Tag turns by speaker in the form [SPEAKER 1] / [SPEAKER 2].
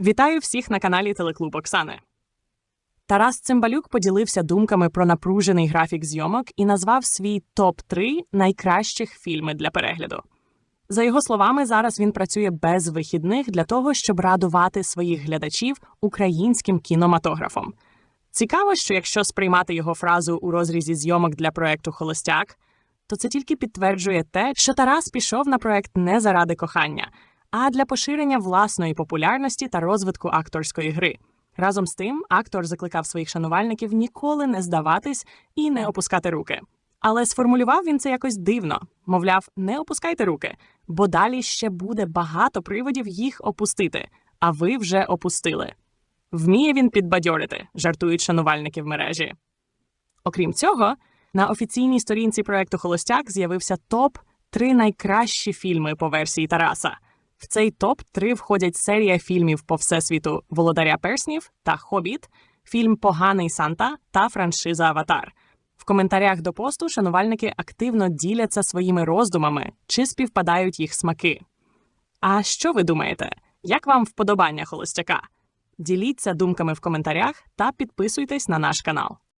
[SPEAKER 1] Вітаю всіх на каналі Телеклуб Оксани. Тарас Цимбалюк поділився думками про напружений графік зйомок і назвав свій топ-3 найкращих фільми для перегляду. За його словами, зараз він працює без вихідних для того, щоб радувати своїх глядачів українським кінематографом. Цікаво, що якщо сприймати його фразу у розрізі зйомок для проекту Холостяк, то це тільки підтверджує те, що Тарас пішов на проект не заради кохання, а для поширення власної популярності та розвитку акторської гри. Разом з тим, актор закликав своїх шанувальників ніколи не здаватись і не опускати руки. Але сформулював він це якось дивно. Мовляв, не опускайте руки, бо далі ще буде багато приводів їх опустити, а ви вже опустили. Вміє він підбадьорити, жартують шанувальники в мережі. Окрім цього, на офіційній сторінці проекту Холостяк з'явився топ три найкращі фільми по версії Тараса. В цей топ 3 входять серія фільмів по всесвіту Володаря Перснів та Хобіт, фільм Поганий Санта та франшиза Аватар. В коментарях до посту шанувальники активно діляться своїми роздумами, чи співпадають їх смаки. А що ви думаєте? Як вам вподобання холостяка? Діліться думками в коментарях та підписуйтесь на наш канал.